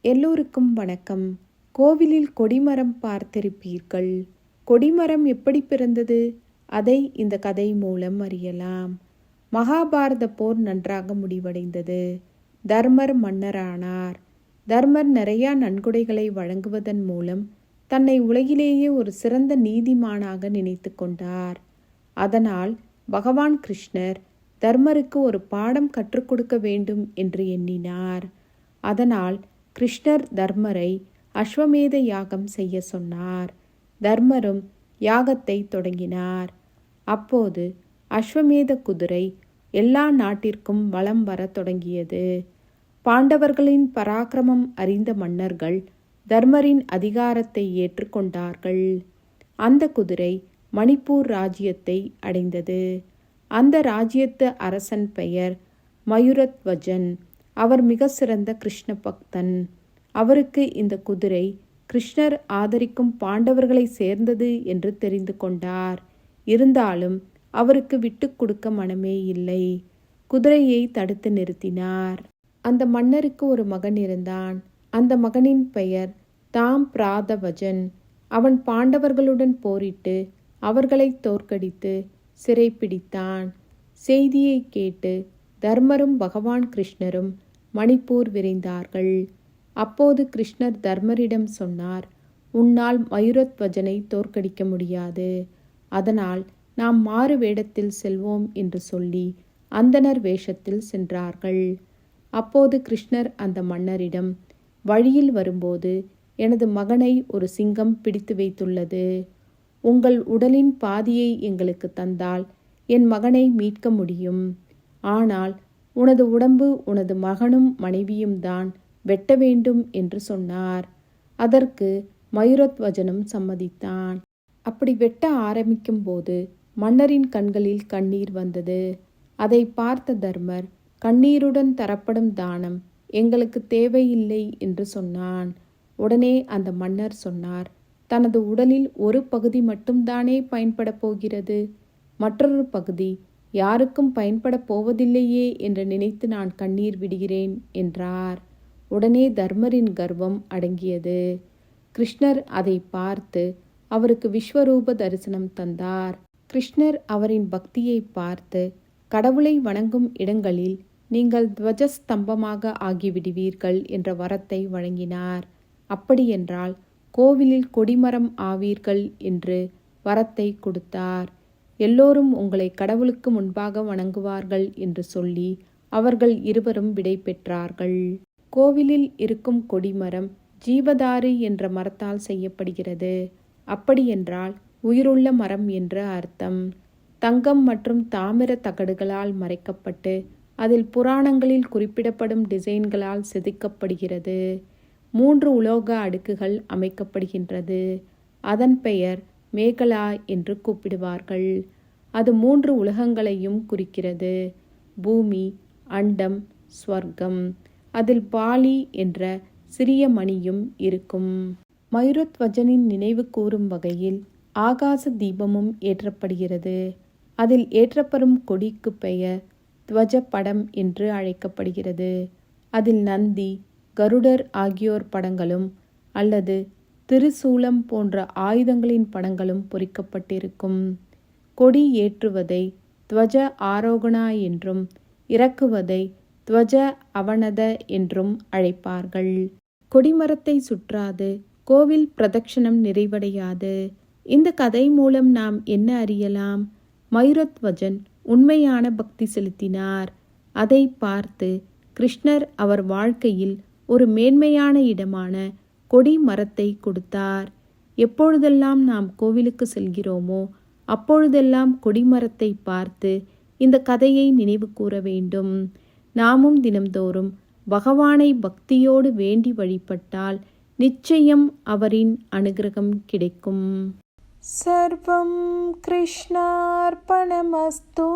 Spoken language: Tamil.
எல்லோருக்கும் வணக்கம். கோவிலில் கொடிமரம் பார்த்திருப்பீர்கள். கொடிமரம் எப்படி பிறந்தது? அதை இந்த கதை மூலம் அறியலாம். மகாபாரத போர் நன்றாக முடிவடைந்தது. தர்மர் மன்னரானார். தர்மர் நிறையா நன்கொடைகளை வழங்குவதன் மூலம் தன்னை உலகிலேயே ஒரு சிறந்த நீதிமானாக நினைத்து கொண்டார். அதனால் பகவான் கிருஷ்ணர் தர்மருக்கு ஒரு பாடம் கற்றுக் கொடுக்க வேண்டும் என்று எண்ணினார். அதனால் கிருஷ்ணர் தர்மரை அஸ்வமேத யாகம் செய்ய சொன்னார். தர்மரும் யாகத்தை தொடங்கினார். அப்போது அஸ்வமேத குதிரை எல்லா நாட்டிற்கும் வலம் வரத் தொடங்கியது. பாண்டவர்களின் பராக்கிரமம் அறிந்த மன்னர்கள் தர்மரின் அதிகாரத்தை ஏற்றுக்கொண்டார்கள் அந்த குதிரை மணிப்பூர் ராஜ்யத்தை அடைந்தது. அந்த ராஜ்யத்து அரசன் பெயர் மயூரத்வஜன். அவர் மிக சிறந்த கிருஷ்ண பக்தன். அவருக்கு இந்த குதிரை கிருஷ்ணர் ஆதரிக்கும் பாண்டவர்களை சேர்ந்தது என்று தெரிந்து கொண்டார். இருந்தாலும் அவருக்கு விட்டு கொடுக்க மனமே இல்லை. குதிரையை தடுத்து நிறுத்தினார். அந்த மன்னருக்கு ஒரு மகன் இருந்தான். அந்த மகனின் பெயர் தாம் பிராதவஜன். அவன் பாண்டவர்களுடன் போரிட்டு அவர்களை தோற்கடித்து சிறைப்பிடித்தான். செய்தியை கேட்டு தர்மரும் பகவான் கிருஷ்ணரும் மணிப்பூர் விரைந்தார்கள். அப்போது கிருஷ்ணர் தர்மரிடம் சொன்னார் உன்னால் மயூரத்வஜனை தோற்கடிக்க முடியாது. அதனால் நாம் மாறு வேடத்தில் செல்வோம் என்று சொல்லி அந்தனர் வேஷத்தில் சென்றார்கள். அப்போது கிருஷ்ணர் அந்த மன்னரிடம் வழியில் வரும்போது எனது மகனை ஒரு சிங்கம் பிடித்து வைத்துள்ளது. உங்கள் உடலின் பாதியை எங்களுக்கு தந்தால் என் மகனை மீட்க முடியும். ஆனால் உனது உடம்பு உனது மகனும் மனைவியும் தான் வெட்ட வேண்டும் என்று சொன்னார். அதற்கு மயூரத்வஜனும் சம்மதித்தான். அப்படி வெட்ட ஆரம்பிக்கும் போது மன்னரின் கண்களில் கண்ணீர் வந்தது. அதை பார்த்த தர்மர் கண்ணீருடன் தரப்படும் தானம் எங்களுக்கு தேவையில்லை என்று சொன்னான். உடனே அந்த மன்னர் சொன்னார் தனது உடலில் ஒரு பகுதி மட்டும்தானே பயன்பட போகிறது? மற்றொரு பகுதி யாருக்கும் பயன்பட போவதில்லையே என்று நினைத்து நான் கண்ணீர் விடுகிறேன் என்றார். உடனே தர்மரின் கர்வம் அடங்கியது. கிருஷ்ணர் அதை பார்த்து அவருக்கு விஸ்வரூப தரிசனம் தந்தார். கிருஷ்ணர் அவரின் பக்தியை பார்த்து கடவுளை வணங்கும் இடங்களில் நீங்கள் துவஜஸ்தம்பமாக ஆகிவிடுவீர்கள் என்ற வரத்தை வழங்கினார். அப்படியென்றால் கோவிலில் கொடிமரம் ஆவீர்கள் என்று வரத்தை கொடுத்தார். எல்லோரும் உங்களை கடவுளுக்கு முன்பாக வணங்குவார்கள் என்று சொல்லி அவர்கள் இருவரும் விடை பெற்றார்கள். கோவிலில் இருக்கும் கொடிமரம் ஜீவதாரி என்ற மரத்தால் செய்யப்படுகிறது. அப்படியென்றால் உயிருள்ள மரம் என்று அர்த்தம். தங்கம் மற்றும் தாமிர தகடுகளால் மறைக்கப்பட்டு அதில் புராணங்களில் குறிப்பிடப்படும் டிசைன்களால் செதுக்கப்படுகிறது. மூன்று உலோக அடுக்குகள் அமைக்கப்படுகின்றது. அதன் பெயர் மேகலா என்று கூப்பிடுவார்கள். அது மூன்று உலகங்களையும் குறிக்கிறது. பூமி அண்டம் ஸ்வர்க்கம். அதில் பாலி என்ற சிறிய மணியும் இருக்கும். மயூரத்வஜனின் நினைவு கூறும் வகையில் ஆகாச தீபமும் ஏற்றப்படுகிறது. அதில் ஏற்றப்படும் கொடிக்கு பெயர் துவஜ படம் என்று அழைக்கப்படுகிறது. அதில் நந்தி கருடர் ஆகியோர் படங்களும் அல்லது திருசூலம் போன்ற ஆயுதங்களின் படங்களும் பொறிக்கப்பட்டிருக்கும். கொடி ஏற்றுவதை துவஜ ஆரோகணா என்றும் இறக்குவதை துவஜ அவனத என்றும் அழைப்பார்கள். கொடிமரத்தை சுற்றாது கோவில் பிரதட்சணம் நிறைவடையாது. இந்த கதை மூலம் நாம் என்ன அறியலாம்? மயூரத்வஜன் உண்மையான பக்தி செலுத்தினார். அதை பார்த்து கிருஷ்ணர் அவர் வாழ்க்கையில் ஒரு மேன்மையான இடமான கொடி மரத்தை கொடுத்தார். எப்பொழுதெல்லாம் நாம் கோவிலுக்கு செல்கிறோமோ அப்பொழுதெல்லாம் கொடிமரத்தை பார்த்து இந்த கதையை நினைவு கூற வேண்டும். நாமும் தினம்தோறும் பகவானை பக்தியோடு வேண்டி வழிபட்டால் நிச்சயம் அவரின் அனுகிரகம் கிடைக்கும். சர்வம் கிருஷ்ணார்பணமஸ்தூ.